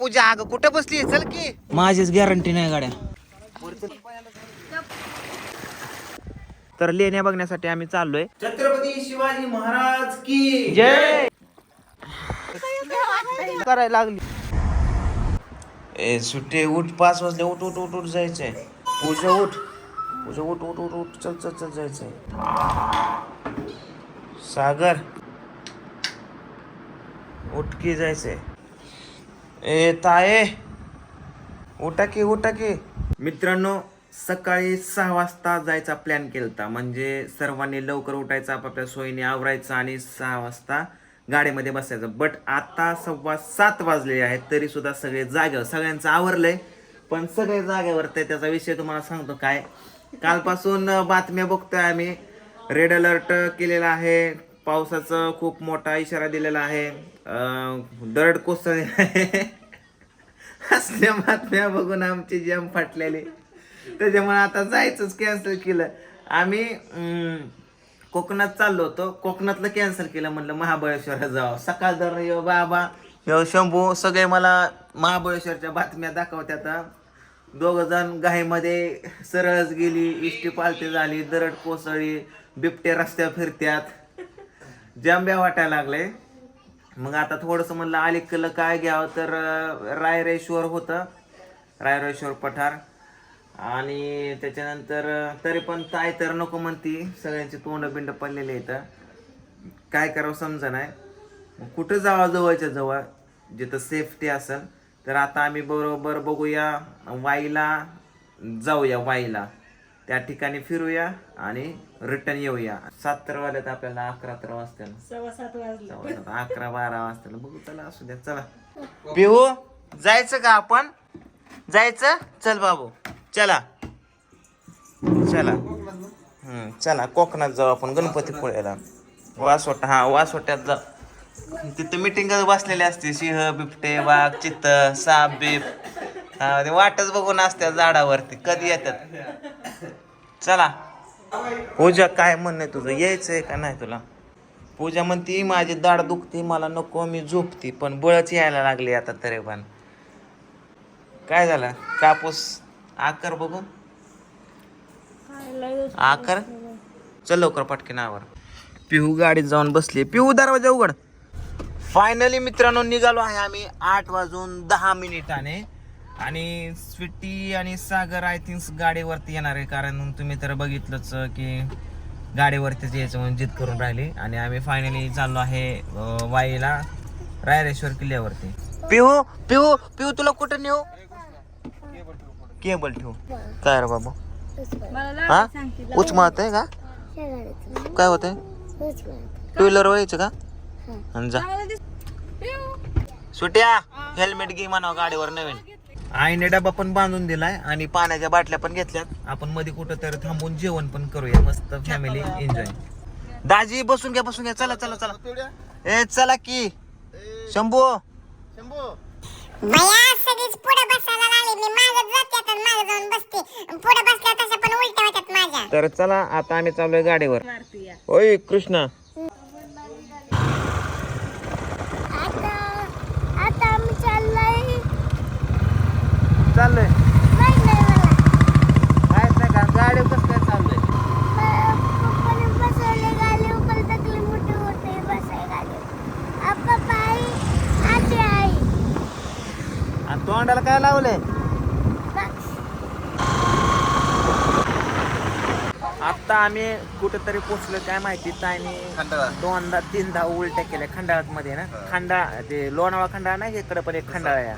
पूजा अगं कुठं बसली चल की. माझीच गॅरंटी नाही गाड्या. तर लेण्या बघण्यासाठी आम्ही चाललोय. छत्रपती शिवाजी महाराज की जय! करायला लागली. ए सुट्टे उठ पाच वाजले उठ उठ उठ उठ जायचंय. पूजा उठ. पूजा उठ उठ उठ उठ चल चल चल जायचंय. सागर. उठ की जायचंय. ए ताये. उठा की उठा की. मित्रांनो सकाळी सहा वाजता जायचा प्लॅन केलता. म्हणजे सर्वांनी लवकर उठायचं आपापल्या सोयीने आवरायचं आणि सहा वाजता गाडीमध्ये बसायचं. बट आता सव्वा सात वाजले आहेत तरी सुद्धा सगळे जागेवर सगळ्यांचं आवरलंय. पण सगळे जागेवर ते त्याचा विषय तुम्हाला सांगतो काय. कालपासून बातम्या बघतोय आम्ही. रेड अलर्ट केलेला आहे. पावसाचं खूप मोठा इशारा दिलेला आहे. दरड कोसळले आहे. असल्या बातम्या बघून आमची जम फाटलेले. त्याच्यामुळे आता जायचंच कॅन्सल केलं. आम्ही कोकणात चाललो होतो. कोकणातलं कॅन्सल केलं म्हणलं महाबळेश्वरला जावं. सकाळ दर यो बाबा. यो शंभू सगळे मला महाबळेश्वरच्या बातम्या दाखवत्या दोघं जण घाईमध्ये सरळच गेली इष्टी पालती झाली दरड कोसळली बिबटे रस्त्या फिरत्यात. जांब्या वाटायला लागले. मग आता थोडंसं म्हणलं अलीकडलं काय घ्यावं तर रायरेश्वर होतं. रायरेश्वर पठार. आणि त्याच्यानंतर तरी पण ताय तर नको म्हणती. सगळ्यांची तोंड बिंड पडलेले इथं काय करावं समजा नाही. कुठं जावं जवळच्या जवळ? जिथं सेफ्टी असेल. तर आता आम्ही बरोबर बघूया वाईला जाऊया वाईला. त्या ठिकाणी फिरूया आणि रिटर्न येऊया. सात तर वाजल्यात आपल्याला अकरा तर वाजतील. सव्वा सात वाजले. सव्वा सात, अकरा बारा वाजता बघू चला असू द्या चला. पिहू जायचं का आपण? जायचं? चल बाबू. चला. चला. हम्म चला कोकणात जाऊ आपण गणपतीपुळ्याला वासोटा हा वासोट्यात जाऊ तिथं मिटिंग बसलेली असते सिंह बिबटे वाघ चित्त साप बीप. हा ते वाटच बघून असत्या झाडावरती कधी येतात. चला. पूजा काय म्हणणं आहे तुझं? यायचंय का नाही तुला? पूजा म्हणती माझी दाढ दुखते मला नको मी झोपते पण बळच यायला लागली आता तरी पण. काय झालं? कापूस आकर बघू? आकर? चल लवकर पटकन आवर. पिहू गाडीत जाऊन बसली पिहू दरवाजा उघड. फायनली मित्रांनो निघालो आहे आम्ही आठ वाजून दहा मिनिटाने आणि स्वीटी आणि सागर आय थिंक गाडीवरती येणार आहे. कारण तुम्ही तर बघितलंच की गाडीवरतीच यायचं म्हणून जिद करून राहिली. आणि आम्ही फायनली चाललो आहे वाईला रायरेश्वर किल्ल्यावरती. पिहू पिहू पिहू तुला कुठं नेऊ? केबल ठेवू. काय रे बाबू? हा? उच मारत आहे का? काय होतंय टू व्हीलर व्हायचं का? आणि जा. सुट्या हेल्मेट घे म्हणा गाडीवर नवीन. आईने डबा पण बांधून दिलाय आणि पाण्याच्या बाटल्या पण घेतल्यात. आपण मध्ये कुठं तर थांबून जेवण पण करूया. मस्त फॅमिली एन्जॉय दाजी बसून घ्या बसून घ्या. चला चला चला. ए चला की. शंभू. भया सगळीच पुढे बसायला लागली. मी मागत जाते आणि मागे जाऊन बसते. पुढे बसल्या तशा पण उलट्या होत्यात माझ्या. तर चला आता आम्ही चाललोय गाडीवर. ओय कृष्णा. आता आता आम्ही चाललोय चाललोय? माहीत नाही का गाडी कसं काय चाललोय? आणि तोंडाला काय लावलंय? बस आता आम्ही कुठेतरी पोचलो काय माहिती ताईने दोनदा तीनदा उलट्या केल्या खंडाळ्यात मध्ये ना खंडा ते लोणावळा खंडाळा नाही इकडे पण एक खंडाळा आहे.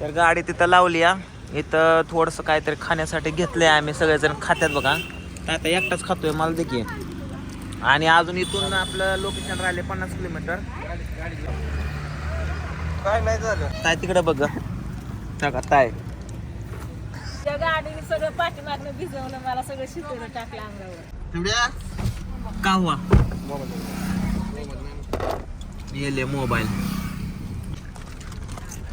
तर गाडी तिथं लावली हा. इथं थोडस काहीतरी खाण्यासाठी घेतलंय आम्ही सगळेजण. खात्यात बघा. तर आता एकटाच खातोय मला देखील आणि अजून इथून आपलं लोकेशन राहिले पन्नास किलोमीटर. काय नाही झालं. काय तिकडे बघ. टाका ताय गाडीने सगळं पाठीमागनं भिजवलं मला सगळं शिकवलं टाकलं अंगावर. काहवा येले मोबाईल.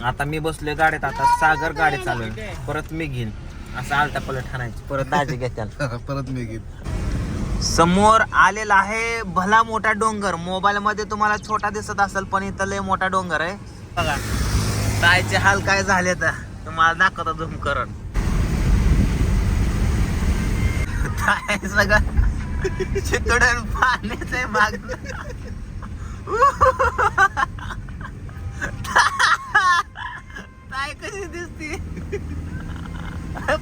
आता मी बसलोय गाडीत आता सागर गाडी चालू परत मी घेईन. असं आलटा पलट हाणायची. परत दाजी घेत्याल. परत मी घेईन. समोर आलेला आहे भला मोठा डोंगर. मोबाईल मध्ये तुम्हाला छोटा दिसत असेल पण इथं लय मोठा डोंगर आहे. बघा ताईचे हाल काय झाले तर तुम्हाला दाखवतो झुम करून ताई सगळं चितोड्यान पाण्याच माग. ताई कशी दिसते?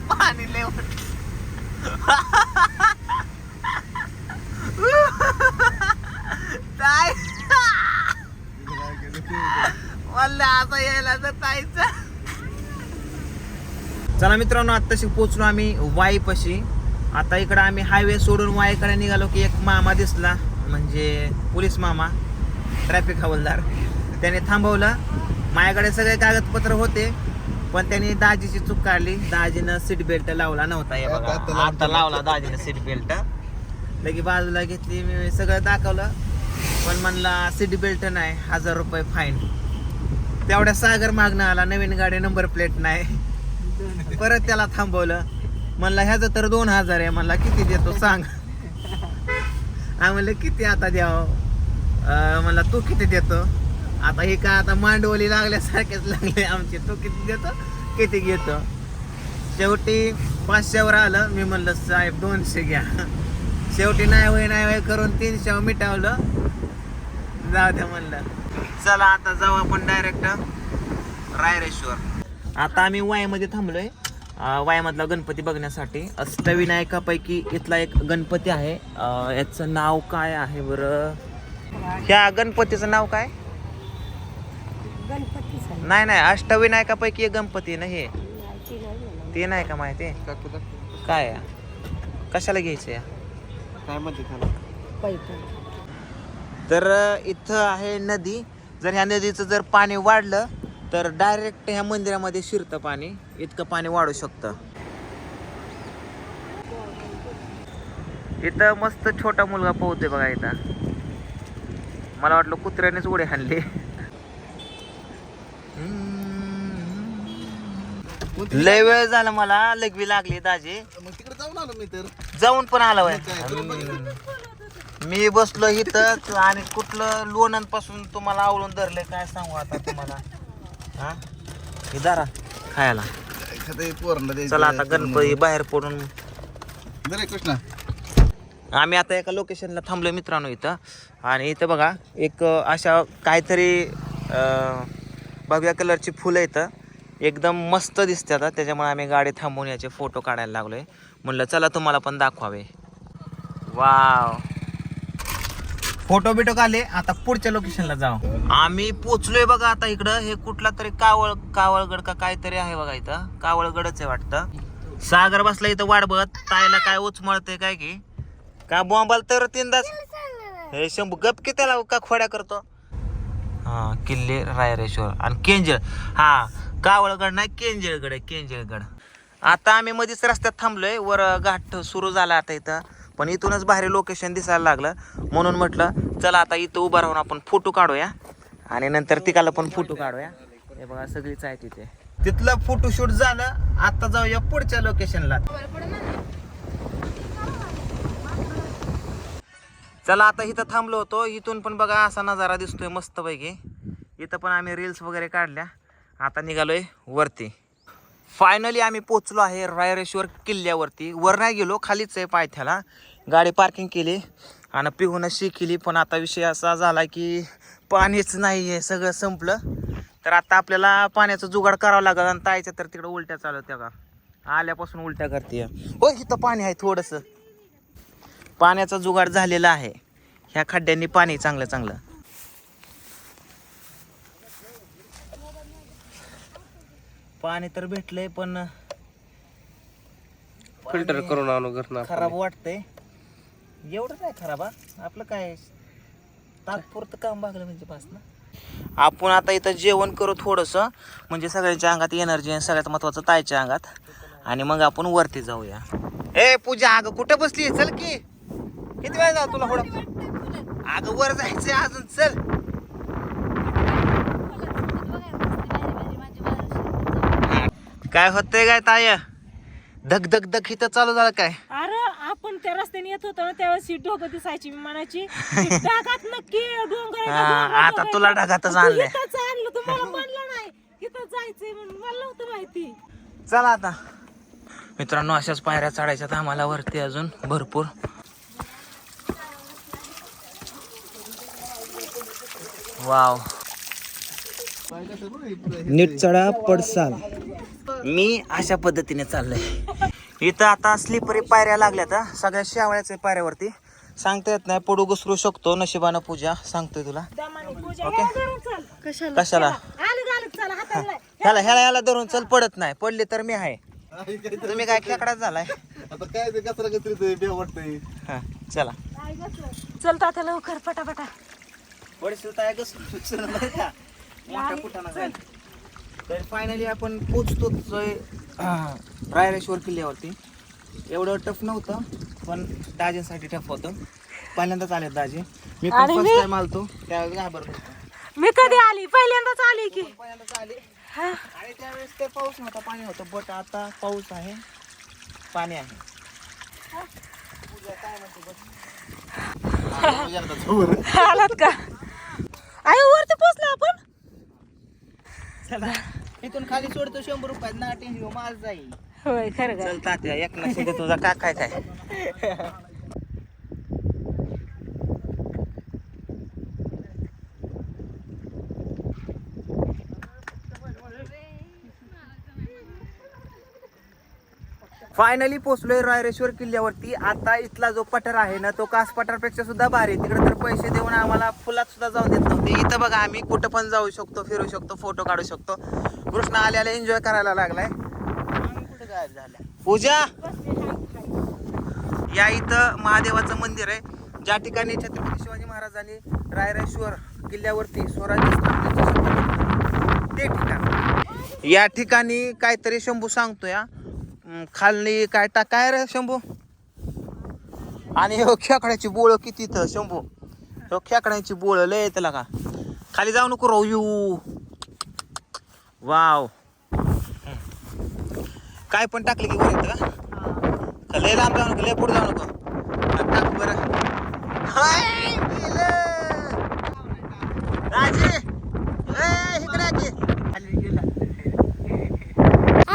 पाणी लय ताय मला आता यायला तर ताईचा. चला मित्रांनो आत्ताशी पोचलो आम्ही वाईपाशी. आता इकडं आम्ही हायवे सोडून वाईकडे निघालो की एक मामा दिसला म्हणजे पोलीस मामा ट्रॅफिक हवालदार. त्याने थांबवलं. माझ्याकडे सगळे कागदपत्र होते पण त्यांनी दाजीची चूक काढली. दाजीनं सीट बेल्ट लावला नव्हता हे बघा. आता लावला. दाजीनं सीट बेल्ट लगी बाजूला घेतली मी सगळं दाखवलं. पण म्हणला सीट बेल्ट नाही हजार रुपये फाईन तेवढ्या सागर मागणं आला नवीन गाडी नंबर प्लेट नाही. परत त्याला थांबवलं. म्हणला ह्याचं तर दोन हजार आहे. म्हणला किती देतो सांग. आम्ही म्हणलं किती आता द्यावं? म्हणला तू किती देतो? आता हे का आता मांडवली लागल्यासारखेच लागले आमचे. तो किती देतो? किती घेतो? शेवटी पाचशेवर आलं. मी म्हणलं साहेब दोनशे घ्या. शेवटी नाही होय नाही होय करून तीनशे मिटावलं. जाऊ द्या म्हणलं. चला आता जाऊ आपण डायरेक्ट रायरेश्वर. आता आम्ही वायमध्ये थांबलोय. वायमधला गणपती बघण्यासाठी. अष्टविनायकापैकी इथला एक गणपती आहे. याचं नाव काय आहे बरं? ह्या गणपतीचं नाव काय? नाही नाही अष्टविनायकापैकी एक गणपती ना हे? ते नाही का माहिती? काय? कशाला घ्यायचं या काय म्हणते तर इथं आहे नदी. जर ह्या नदीचं जर पाणी वाढलं तर डायरेक्ट ह्या मंदिरामध्ये शिरतं पाणी. इतकं पाणी वाढू शकतं. इथं मस्त छोटा मुलगा पोहतोय बघा इथं. मला वाटलं कुत्र्यानेच उडी हाणली. लय वेळ झाला मला लगवी लागली दाजी. मग तिकडे जाऊन आलो मी तर. जाऊन पण आला वय काय, तुला बघितलं? मी बसलो इथं आणि कुठलं लोणंदपासून तुम्हाला आवळून धरलंय काय सांगू आता तुम्हाला? हा? हे दारा खायला. एखादं पोरांना द्यायचं. चला आता गणपती बाहेर पडून. दर आहे कृष्णा. आम्ही आता एका लोकेशनला थांबलो मित्रांनो इथं. आणि इथं बघा एक अशा काहीतरी अं, भगव्या कलरची फुलं इथं. एकदम मस्त दिसतात हा. त्याच्यामुळे आम्ही गाडी थांबवून याचे फोटो काढायला लागलोय. म्हणलं चला तुम्हाला पण दाखवावे. वाव. फोटो बिटो काढले. आता पुढच्या लोकेशनला जाऊ. आम्ही पोचलोय बघा आता इकडं. हे कुठला तरी कावळ कावळगड का काहीतरी आहे बघा इथं. कावळगडच आहे वाटतं. सागर बसला इथं वाट बघत ताईला काय उचमळते काय की? का बॉम्बाल तर तीनदाच? हे शंभू गप की त्याला का खोड्या करतो? हा किल्ले रायरेश्वर. आणि केंजळ. हा कावळगड नाही केंजळगड आहे केंजळगड. आता आम्ही मध्येच रस्त्यात थांबलोय वर घाट सुरू झाला आता इथं. पण इथूनच भारी लोकेशन दिसायला लागलं. म्हणून म्हटलं चला आता इथं उभं राहून आपण फोटो काढूया. आणि नंतर तिकाला पण फोटो काढूया. हे बघा सगळीच आहे तिथे तिथलं फोटोशूट झालं आता जाऊया पुढच्या लोकेशनला चला आता इथं थांबलो होतो. इथून पण बघा असा नजारा दिसतोय मस्तपैकी. इथं पण आम्ही रील्स वगैरे काढल्या. आता निघालोय वरती. फायनली आम्ही पोचलो आहे रायरेश्वर किल्ल्यावरती. वर नाही गेलो खालीच आहे पायथ्याला. गाडी पार्किंग केली आणि पिहून शी केली पण आता विषय असा झाला की पाणीच नाही आहे सगळं संपलं. तर आता आपल्याला पाण्याचं जुगाड करावं लागेल आणि ताईच्या तर तिकडं उलट्या चालू त्या का आल्यापासून उलट्या करते. हो इथं पाणी आहे थोडंसं. पाण्याचा जुगाड झालेला आहे. ह्या खड्ड्यांनी पाणी चांगलं चांगलं. पाणी तर भेटलंय पण फिल्टर करून आणू घरनं खराब वाटतंय. एवढं काय खराब हा? आपलं काय? तात्पुरतं काम भागलं म्हणजे पास ना. आपण आता इथं जेवण करू थोडंसं म्हणजे सगळ्यांच्या अंगात एनर्जी आहे सगळ्यात महत्वाचं ताईच्या अंगात. आणि मग आपण वरती जाऊया. ए पूजा अगं कुठं बसली चल की. किती वेळ जा तुला थोडं अगं वर जायचंय अजून चल. काय होतंय काय ताय? धक धक धक इथं चालू झालं काय? अरे आपण त्या रस्त्याने येत होतो ना त्यावेळेस ही डोकं दिसायची मी म्हणायची ढगात नक्की डोंगर हा, आता. तुला ढगातच तू आणलंय. इथंच आणलं तुम्हाला म्हणलं नाही. इथंच जायचंय म्हणून मला नव्हतं माहिती. चला आता. मित्रांनो अशाच पायऱ्या चढायच्यात आम्हाला वरती अजून भरपूर. वाव. नीट चढा पडसाल मी अशा पद्धतीने चाललोय. इथं आता स्लिपरी पायऱ्या लागल्यात हा. सगळ्या शेवाळ्याच्या पायऱ्यावरती. सांगता येत नाही पडू घसरू शकतो नशिबानं पूजा सांगतोय तुला. ओके. कशाला? कशाला? आलं घालत चला हाताला नाही. ह्याला ह्याला ह्याला धरून चल पडत नाही. पडले तर मी आहे. तुम्ही काय खेकडाच झालाय? आता काय ते कचरा कचरीत बे वाटतंय. हा चला? चल तात्या लवकर पटापटा. पडशील तर घसरून बरं का? मोठा कुठाना जाईल. तर फायनली आपण पोचतोच रायरेश्वर किल्ल्यावरती. एवढं टफ नव्हतं पण दाजींसाठी टफ होतं. पहिल्यांदाच आले दाजी. मी पण आणि फर्स्ट मी? टाइम आलतो त्यावेळेस घाबरत होतो. मी कधी आली? पहिल्यांदाच आली की. पहिल्यांदाच आले. हा. आणि त्यावेळेस ते पाऊस नव्हता पाणी होतं बट आता पाऊस आहे पाणी आहे. आलात का? आई वरती पोचलो आपण. चला. इथून खाली सोडतो शंभर रुपयात ना टेन्शन माझ जाईल. होय खरं का? चल तात्या एक नशे तुझा का काय काय? फायनली पोचलोय रायरेश्वर किल्ल्यावरती. आता इथला जो पठार आहे ना तो कास पठारपेक्षा सुद्धा भारी तिकडे तर पैसे देऊन आम्हाला फुलात सुद्धा जाऊन देत नव्हते. इथं बघा आम्ही कुठं पण जाऊ शकतो फिरू शकतो फोटो काढू शकतो. कृष्ण आल्याला एन्जॉय करायला लागलाय. कुठं पूजा! या इथं महादेवाचं मंदिर आहे. ज्या ठिकाणी छत्रपती शिवाजी महाराजांनी रायरेश्वर किल्ल्यावरती स्वराज्य स्थापनेची ते ठिकाण. या ठिकाणी काहीतरी शंभू सांगतोय अं, खाली काय टाक काय रे शंभू? आणि हो खेकड्याची बोळ किती इथं शंभू? हो खेकड्याची बोळ लय येतं का खाली जाऊ नको राहू यू वाव. काय पण टाकले की येतं का? लय लांब जाऊ नको लय पुढे जाऊ नको. टाक बरं हाय, गेलं. राजे ए, इकडे ये की. खाली गेला.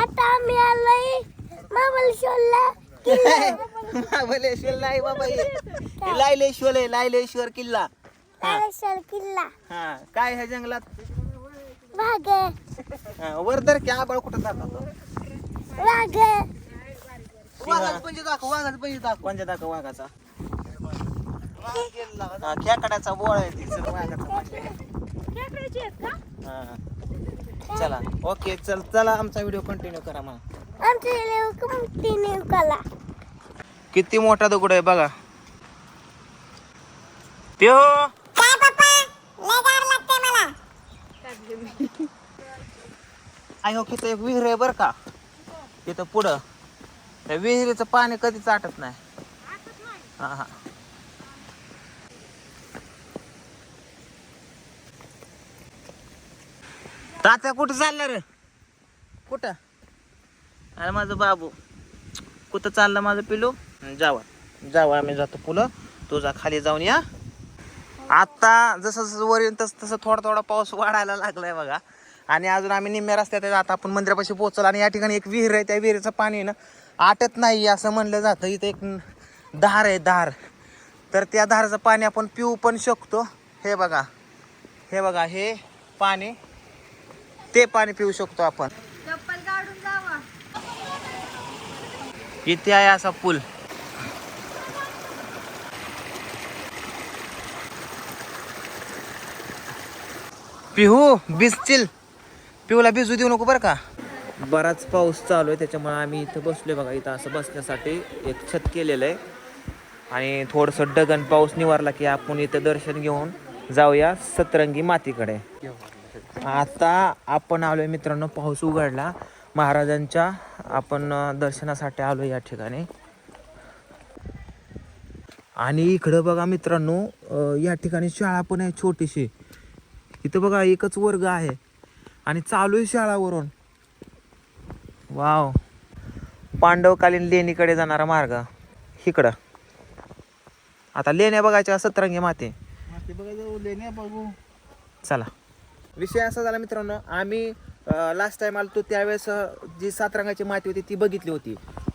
आता आम्ही आलोय महाबळेश्वरला किल्ला महाबलेश्वर नाही बाबा हे. लायलेश्वर आहे लायलेश्वर किल्ला. महाबळेश्वर किल्ला. हा. काय ह्या जंगलात? वाघ. हा, वर तर की आबाळ कुठं जातो वाघ. वाघाचा पंजे दाखव वाघाचा पंजे दाखव. पंजे दाखव वाघाचा. हा, खेकड्याचा बोळ आहे वाघाचा पंजे. हा. चला ओके चल चला आमचा व्हिडिओ कंटिन्यू करा मग. आमच्या कंटिन्यू कला किती मोठा दगड आहे बघा. मला. आहे हो तिथं एक विहीर आहे बरं का. तिथं पुढं. त्या विहिरीचं पाणी कधीच आटत नाही. हा हा. तात्या कुठं चाललं रे? कुठं? अरे माझं बाबू. कुठं चाललं माझं पिलू जावा. जावा आम्ही जातो पुलं. तुझा खाली जाऊन या. आता जसं जसं वर येऊन तसं तसं थोडा थोडा पाऊस वाढायला लागलाय बघा. आणि अजून आम्ही निम्म्या रस्त्यात आहे. आता आपण मंदिरापाशी पोहोचलो आणि या ठिकाणी एक विहीर आहे. त्या विहिरीचं पाणी ना आटत नाही असं म्हणलं जातं. इथं एक धार आहे धार. तर त्या धाराचं पाणी आपण पिऊ पण शकतो. हे बघा. हे बघा हे पाणी. ते पाणी पिऊ शकतो आपण. इथे आहे असा पूल. पिहू भिजतील पिहूला भिजू देऊ नको बरं का. बराच पाऊस चालू आहे त्याच्यामुळे आम्ही इथं बसलोय बघा इथं असं बसण्यासाठी एक छत केलेलं आहे. आणि थोडंसं डगन पाऊस निवारला की आपण इथं दर्शन घेऊन जाऊया सतरंगी मातीकडे. आता आपण आलोय मित्रांनो पाऊस उघडला. महाराजांच्या आपण दर्शनासाठी आलो या ठिकाणी. आणि इकडं बघा मित्रांनो या ठिकाणी शाळा पण आहे छोटीशी. इथं बघा एकच वर्ग आहे. आणि चालू आहे शाळावरून. वाव. पांडवकालीन लेणीकडे जाणारा मार्ग. इकडं. आता लेण्या बघायच्या सतरंगी माते? जाऊ लेण्या बघू. चला. विषय असा झाला मित्रांनो आम्ही लास्ट टाइम आलो तो त्यावेळेस जी सात रंगाची माती होती ती बघितली होती.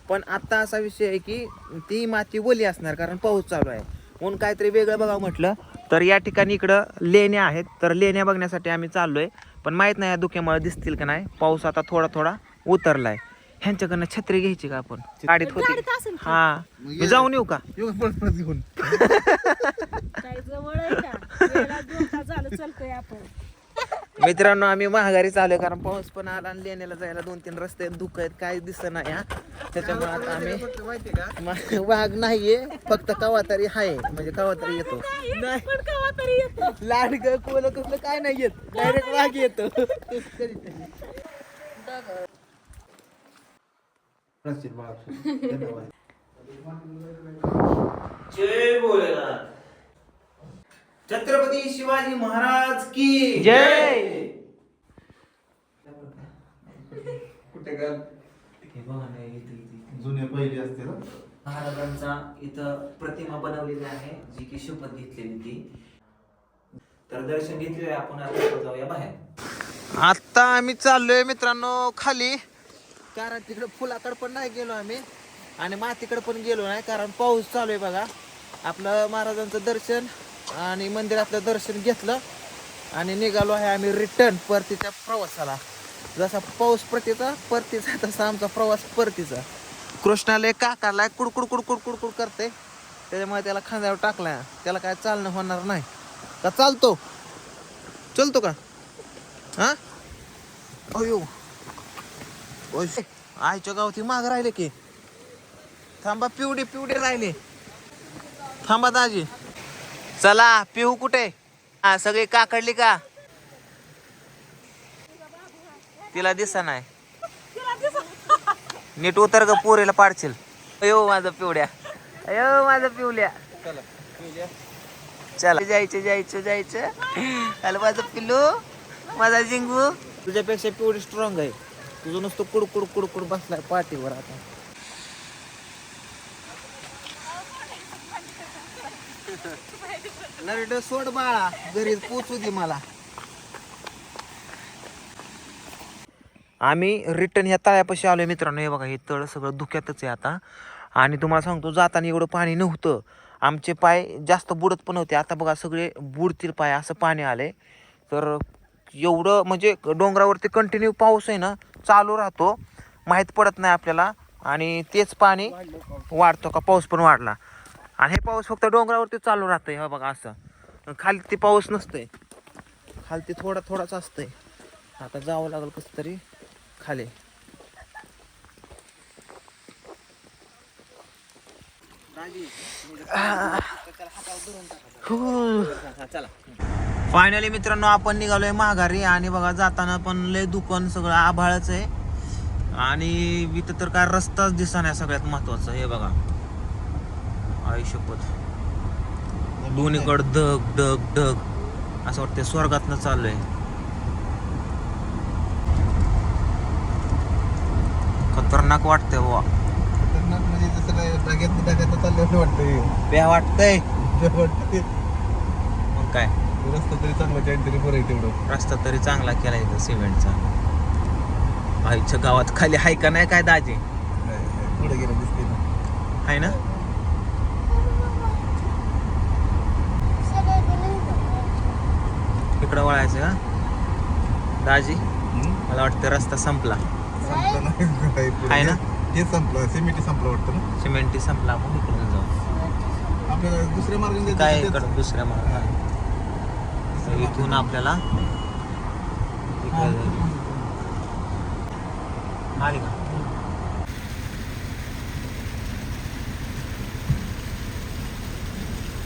पण आत्ता असा विषय आहे की ती माती ओली असणार कारण पाऊस चालू आहे. म्हणून काहीतरी वेगळं बघावं म्हटलं. तर या ठिकाणी इकडं लेण्या आहेत. तर लेण्या बघण्यासाठी आम्ही चाललोय. पण माहीत नाही या धुक्यामुळे दिसतील का नाही. पाऊस आता थोडा थोडा उतरलाय. ह्यांच्याकडनं छत्री घ्यायची का आपण? गाडीत होती. गाडीत असेल की? हा. मी जाऊन येऊ का? येऊ का परत परत घेऊन. काही जवळ आहे का? वेळा दोन तास झालं चलतोय आपण. मित्रांनो आम्ही महागारी चालू कारण पाऊस पण आला आणि लेण्याला जायला दोन तीन रस्ते धुकं आहेत काय दिसत नाही हा त्याच्यामुळे आता आम्ही वाघ नाहीये फक्त कवा तरी आहे म्हणजे कवा तरी येतो. नाही येतो. लाडक कोल कसलं काय नाही येत. डायरेक्ट वाघ येतो. जय भोलेनाथ छत्रपती शिवाजी महाराज की जय! कुठे का हे बघा ना, इथं- इथं- इथं. जुने पहिले असते ना? महाराजांचा इथं प्रतिमा बनवलेली आहे जी की शपथ घेतलेली ती. तर दर्शन घेतलेलं आहे आपण आता जाऊया बाहेर. आता आम्ही चाललोय मित्रांनो खाली. कारण तिकडे फुलाकडे पण नाही गेलो आम्ही. आणि मातीकडे पण गेलो नाही कारण पाऊस चालू आहे बघा. आपलं महाराजांचं दर्शन. आणि मंदिरातलं दर्शन घेतलं आणि निघालो आहे आम्ही रिटर्न परतीच्या प्रवासाला. जसा पाऊस परतीचा परतीचा तसा आमचा प्रवास परतीचा. कृष्णाला एक काकाला कुडकुड कुडकुड कुडकुड करते. त्याच्यामुळे त्याला खांद्यावर टाकलाय. त्याला काय चालणं होणार नाही. का चालतो? चलतो का? हा? अयो. ओय, आईच्या गावती माग राहिले की. थांबा पिवडे पिवडे राहिले. थांबा दाजी. चला पिहू कुठे? हा सगळी काकडली का? तिला दिसा नाही. नीट उतर ग पोरीला पाडशील. अयो माझं पिवड्या. अयो माझं पिवल्या. चला जायचं जायचं जायचं. आलं माझं पिल्लू माझा जिंगू. तुझ्यापेक्षा पिवडी स्ट्रॉंग आहे. तुझं नुसतं कुडकुड कुडकुड बसलाय पाठीवर आता. नरड सोड बाळा घरी पोचू दे मला. आम्ही रिटर्न ह्या तळ्यापाशी आलोय मित्रांनो. हे बघा हे तळ सगळं धुक्यातच आहे आता. आणि तुम्हाला सांगतो जाताना एवढं पाणी नव्हतं. आमचे पाय जास्त बुडत पण होते. आता बघा सगळे बुडतील पाय असं पाणी आले तर एवढं म्हणजे डोंगरावरती कंटिन्यू पाऊस आहे ना चालू राहतो. माहीत पडत नाही आपल्याला. आणि तेच पाणी वाढतो का? पाऊस पण वाढला. आणि हे पाऊस फक्त डोंगरावरती चालू राहतंय हा बघा असं. खाली ते पाऊस नसतंय. खाली ते थोडा थोडाच असतंय. आता जावं लागेल कसं तरी खाली. फायनली मित्रांनो आपण निघालोय माघारी आणि बघा जाताना पण लय दुकान सगळं आभाळच आहे. आणि इथं तर काय रस्ताच दिसा नाही सगळ्यात महत्वाचं हे बघा. आयुष्यपत दोन्हीकड ढग ढग ढग. असं वाटतं स्वर्गातनं चाललंय. खतरनाक वाटतंय बुवा. खतरनाक म्हणजे जसं काय डाग्यात डाग्यात चाललं वाटतंय. वाटतंय. मग काय? रस्ता तरी चांगला तरी बरं आहे तेवढं. रस्ता तरी चांगला केला इथं सिमेंटचा. आईच्या गावात खाली हाय का नाही काय दाजी? पुढे गेलं दिसते आहे ना सगळे गेले होते. इकडं वळायचं का दाजी मला वाटतं रस्ता संपला. आहे ना? हे संपलं सिमेंट संपलं वाटतं ना? सिमेंटी संपला आपण इकडून जाऊ. आपल्याला दुसऱ्या मार्गाने जायचं काय इकडं? दुसऱ्या मार्गाने इथून आपल्याला इकडे. आली का